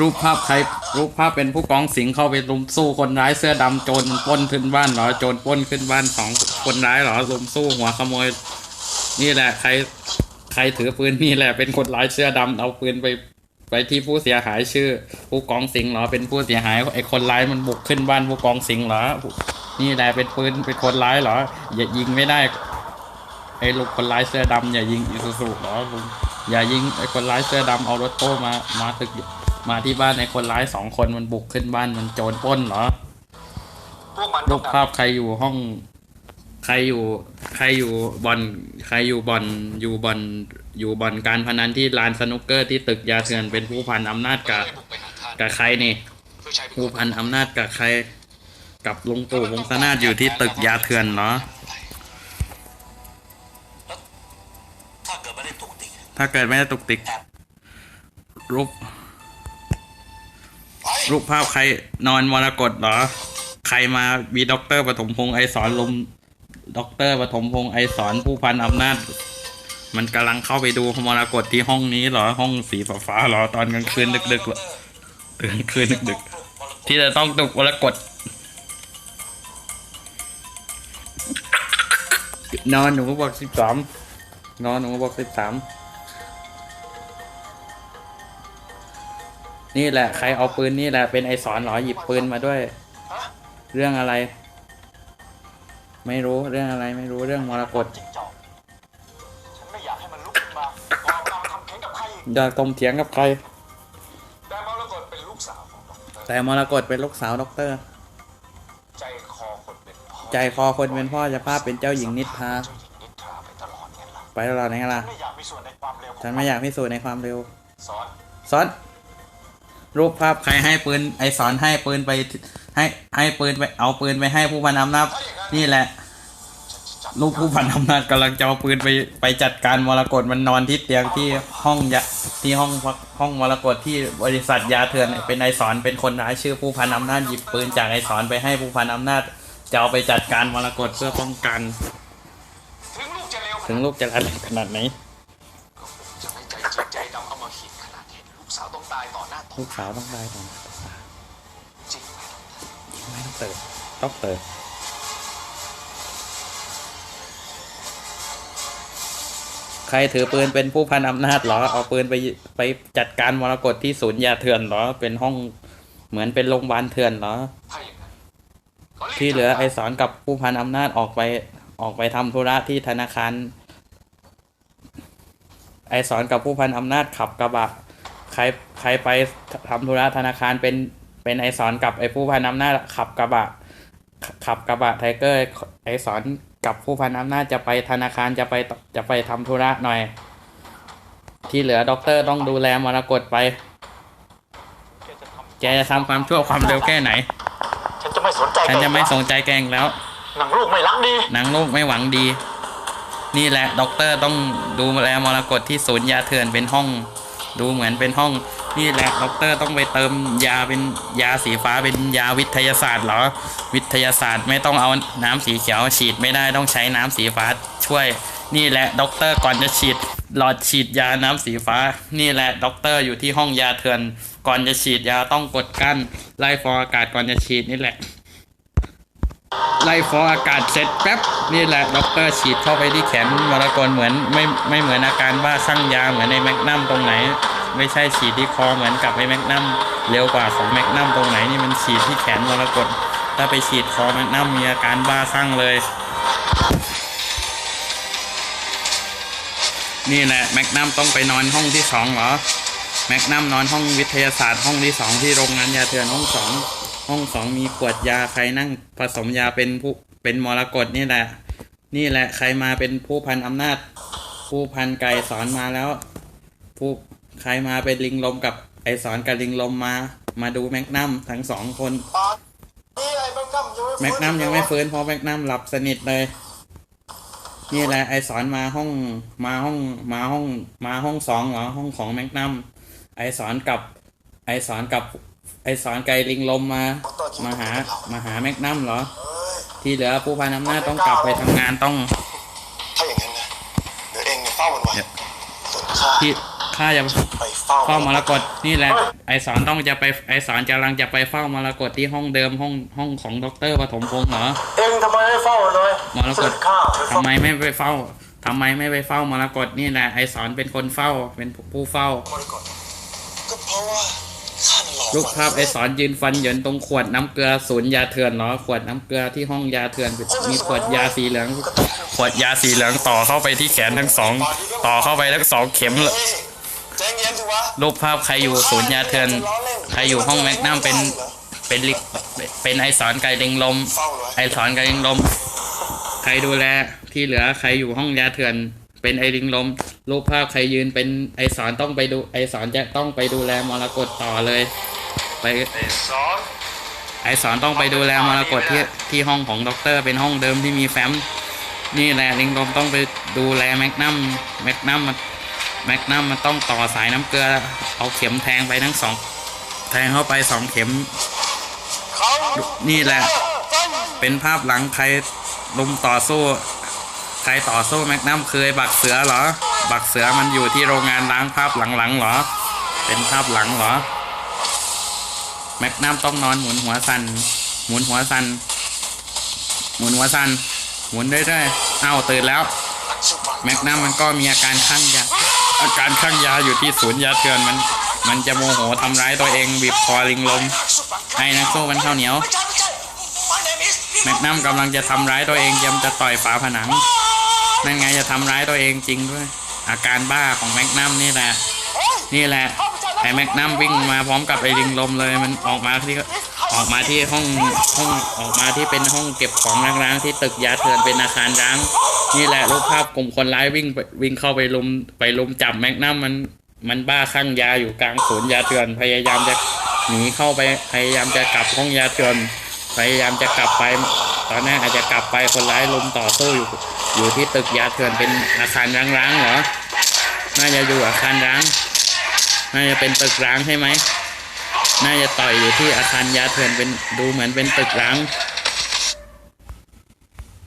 รูปภาพใครรูปภาพเป็นผู้กองสิงเข้าไปลุมสู้คนร้ายเสื้อดำโจรป้นขึ้นบ้านเหรอโจรป้นขึ้นบ้านสองคนร้ายเหรอลุมสู้หัวขโมย นี่แหละใครใครถือปืนนี่แหละเป็นคนร้ายเสื้อดำเอาปืนไปไปที่ผู้เสียหายชื่อ ผู้กองสิงห์เหรอเป็นผู้เสียหายไอ้คนร้ายมันบุกขึ้นบ้านผู้กองสิงห์เหรอนี่แหละเป็นปืนเป็นคนร้ายเหรอ อย่ายิงไม่ได้ไอ้ลูกคนร้ายเสื้อดำอย่ายิงอิซูซุเหรอลุงอย่ายิงไอ้คนร้ายเสื้อดำเอารถโต้มามาตึก มาที่บ้านไอ้คนร้ายสองคนมันบุกขึ้นบ้านมันโจรปล้นเหรอพวกมันรูปภาพใครอยู่ห้อง ใครอยู่ ใครอยู่บอลใครอยู่บอลอยู่บอลอยู่บอลการพนันที่ลานสนุกเกอร์ที่ตึกยาเถื่อนเป็นผู้พันอำนาจกับบุกไปหาท่านกับใครนี่เพื่อใช้เป็นผู้พันอำนาจกับใคร กับลุงตู่วงศนาถอยู่ที่ตึกยาเถื่อนเนาะถ้าเกิดไม่ได้ตุกติกถ้าเกิดไม่ได้ตุกติกรูป รูปภาพใครนอนมรกตเหรอ ใครมามีด็อกเตอร์ปฐมพงษ์ไอสอนลมด็อกเตอร์ปฐมพงษ์ไอสอนผู้พันอำนาจ มันกำลังเข้าไปดูมรกตที่ห้องนี้เหรอ ห้องสีฟ้าๆเหรอตอนกลางคืนดึกๆเหรอตื่นคืนดึกๆ ที่จะต้องตกมรกตนอนหนูบอกสิบสามนอนหนูบอกสิบสาม นี่แหละใครเอาปืนนี่แหละเป็นไอสอนเหรอหยิบปืนมาด้วยเรื่องอะไร ไม่รู้เรื่องอะไรไม่รู้เรื่องมรกตจริงจังฉันไม่อยากให้มันลุกขึ้นมาออกมาทำแข่งกับใครอีกอยากตมเถียงกับใคร แต่มรกตเป็นลูกสาวของดอกเตอร์แต่มรกตเป็นลูกสาวด็อกเตอร์ ใจคอคนเป็นพ่อใจคอคนเป็นพ่อจะภาพเป็นเจ้าหญิงนิทราเจ้าหญิงนิทราไปตลอดไงล่ะไปตลอดไหนล่ะไม่อยากมีส่วนในความเร็วของฉันไม่อยากพิสูจน์ในความเร็ว สอนสอน รูปภาพใครให้ปืนไอสอนให้ปืนไปให้ให้ปืนไปเอาปืนไปให้ผู้พันอำนาจนี่แหละฉันจะจับลูกผู้พันอำนาจกำลังจะเอาปืนไปไปจัดการมรกตมันนอนที่เตียงที่ห้องยาที่ห้องพักห้องมรกตที่บริษัทยาเถื่อนเป็นไอสอนเป็นคนร้ายชื่อผู้พันอำนาจหยิบปืนจากไอสอนไปให้ผู้พันอำนาจจะเอาไปจัดการมรกตเพื่อป้องกัน ถึงลูกจะเร็วถึงลูกจะรักขนาดไหนาวต้องตายต่อหน้าต่อลูกสาวต้องได้ก่อนจริงไหมไม่ต้องเติร์ต้องเติร์ใครถือปืนเป็นผู้พันอำนาจเหรอ เอาปืนไปไปจัดการมรกตที่ศูนย์ยาเถื่อนเหรอ เป็นห้องเหมือนเป็นโรงพยาบาลเถื่อนเหรอถ้าอย่างนั้นก็รีบที่เหลือจัดไอสอนกับผู้พันอำนาจออกไปออกไปทำธุระที่ธนาคาร ไอสอนกับผู้พันอำนาจขับกระบะ ใครใครไปทำธุระธนาคารเป็นเป็นไอสอนกับไอผู้พันอำนาจขับกระบะ ขับกระบะไทเกอร์ไอสอนกับผู้พันอำนาจจะไปธนาคารจะไปจะไปทำธุระหน่อย ที่เหลือด็อกเตอร์ต้องดูแลมรกตไปแกจะทำแกจะทำความชั่วความเร็วแค่ไหน ฉันจะไม่สนใจฉันจะไม่แกสนใจแกอีกแล้วหนังลูกไม่รักดีหนังลูกไม่หวังดี นี่แหละด็อกเตอร์ต้องดูแลมรกตที่ศูนย์ยาเถื่อนเป็นห้อง ดูเหมือนเป็นห้องนี่แหละด็อกเตอร์ต้องไปเติมยาเป็นยาสีฟ้าเป็นยาวิทยาศาสตร์เหรอ วิทยาศาสตร์ไม่ต้องเอาน้ำสีเขียวฉีดไม่ได้ต้องใช้น้ำสีฟ้าช่วย นี่แหละด็อกเตอร์ก่อนจะฉีดหลอดฉีดยาน้ำสีฟ้า นี่แหละด็อกเตอร์อยู่ที่ห้องยาเถื่อนก่อนจะฉีดยาต้องกดกั้นไล่ฟองอากาศก่อนจะฉีดนี่แหละ ไล่ฟองอากาศเสร็จแป๊บนี่แหละด็อกเตอร์ฉีดเข้าไปที่แขนมรกตเหมือนไม่ไม่เหมือนอาการว่าข้างยาเหมือนในแมกนัมตรงไหน ไม่ใช่ฉีดที่คอเหมือนกับไอ้แมกนัมเร็วกว่าของแมกนัมตรงไหนนี่มันฉีดที่แขนมรกตถ้าไปฉีดคอแมกนัมมีอาการบ้าคลั่งเลย นี่แหละแมกนัมต้องไปนอนห้องที่สองเหรอแมกนัมนอนห้องวิทยาศาสตร์ห้องที่สองที่โรงงานยาเถื่อนห้องสอง ห้องสองมีขวดยาใครนั่งผสมยาเป็นผู้เป็นมรกตนี่แหละ นี่แหละใครมาเป็นผู้พันอำนาจ ผู้พันไก่สอนมาแล้ว ผู้ใครมาเป็นลิงลมกับไอสอนกับลิงลมมา มาดูแมกนัมทั้งสองคนนี่ไอ้แมกนัมยังไม่แมกนัมยังไม่ฟื้นเพราะแมกนัมหลับสนิทเลย นี่แหละไอสอนมาห้องมาห้องมาห้องมาห้องสองเหรอห้องของแมกนัมไอสอนกับไอสอนกับ ไอสอนไกลลิงลมมา มาหา มาหาแมกนัมเหรอ ที่เหลือผู้พันอำนาจต้องกลับไปทำงานต้อง ถ้าอย่างนั้นนะเดี๋ยวเองเนี่ยเฝ้ามันไว้เดี๋ยวส่วนข้าที่ข้าจะไปเฝ้าเฝ้ามรกตนี่แหละ ไอสอนต้องจะไปไอสอนกำลังจะไปเฝ้ามรกตที่ห้องเดิมห้องห้องของดรปฐมพงษ์เหรอ เอ็งทำไมไม่เฝ้าเลยมรกตเสด็จข้าไปทำเฝ้าไมไม่ไปเฝ้าทำไมไม่ไปเฝ้ามรกตนี่แหละไอสอนเป็นคนเฝ้าเป็นผู้เฝ้ามรกตก็เพราะว่าข้าน่ะหลอก รูปภาพไอสอนยืนฟันเหยินตรงขวดน้ำเกลือศูนย์ยาเถื่อนเหรอขวดน้ำเกลือที่ห้องยาเถื่อนมีขวดยาสีเหลือง ขวดยาสีเหลืองต่อเข้าไปที่แขนทั้งสอง ต่อเข้าไปทั้งสองเข็มเลยรูปภาพใครอยู่ศูนย์ยาเถื่อน ใครอยู่ห้องแมกนัมเป็นเป็นลิเป็นไอสอนไก่ลิงลมเฝ้าเลยไอสอนไก่ลิงลม ใครดูแลที่เหลือใครอยู่ห้องยาเถื่อนเป็นไอลิงลมรูปภาพใครยืนเป็นไอสอนต้องไปดูไอสอนจะต้องไปดูแลมรกตต่อเลย ไปไอสอนต้องไปดูแลมรกตที่ที่ห้องของด็อกเตอร์เป็นห้องเดิมที่มีแฟ้มนี่แหละลิงลมต้องไปดูแลแมกนัมแมกนัมมันแมกนัมมันต้องต่อสายน้ำเกลือเอาเข็มแทงไปทั้งสองแทงเข้าไปสองเข็ม นี่แหละ เป็นภาพหลังใครลุมต่อสู้ ใครต่อสู้แมกนัมเคยบักเสือเหรอ บักเสือมันอยู่ที่โรงงานล้างภาพหลังๆเหรอ เป็นภาพหลังเหรอ แมกนัมต้องนอนหมุนหัวสันหมุนหัวสันหมุนหัวสันหมุนเรื่อยๆเอ้าตื่นแล้ว แมกนัมมันก็มีอาการคลั่งยาอาการคลั่งยาอยู่ที่ศูนย์ยาเถื่อนมัน มันจะโมโหทำร้ายตัวเองบีบคอลิงลมให้นักสู้มันข้าวเหนียวไม่ใช่ไม่ใช่ My name is แมกนัมกำลังจะทำร้ายตัวเองยมจะต่อยฝาผนังนั่นไงจะทำร้ายตัวเองจริงด้วย อาการบ้าของแมกนัมนี่แหละ นี่แหละ ไอ้แม็กนัมวิ่งมาพร้อมกับไอลิงลมเลยมันออกมาที่ออกมาที่ห้องห้องออกมาที่เป็นห้องเก็บของร้างๆที่ตึกยาเถื่อนเป็นอาคารร้าง นี่แหละรูปภาพกลุ่มคนร้ายวิ่งไปวิ่งเข้าไปลุมไปลุมจับแม็กนัมมันมันบ้าคลั่งยาอยู่กลางศูนย์ยาเถื่อนพยายามจะหนีเข้าไปพยายามจะกลับห้องยาเถื่อนพยายามจะกลับไป ตอนแรกอาจจะกลับไปคนร้ายลุมต่อสู้อยู่ อยู่ที่ตึกยาเถื่อนเป็นอาคารร้างๆเหรอน่าจะอยู่อาคารร้าง น่าจะเป็นตึกร้างใช่ไหม น่าจะต่อยอยู่ที่อาคารยาเถื่อนเป็นดูเหมือนเป็นตึกร้าง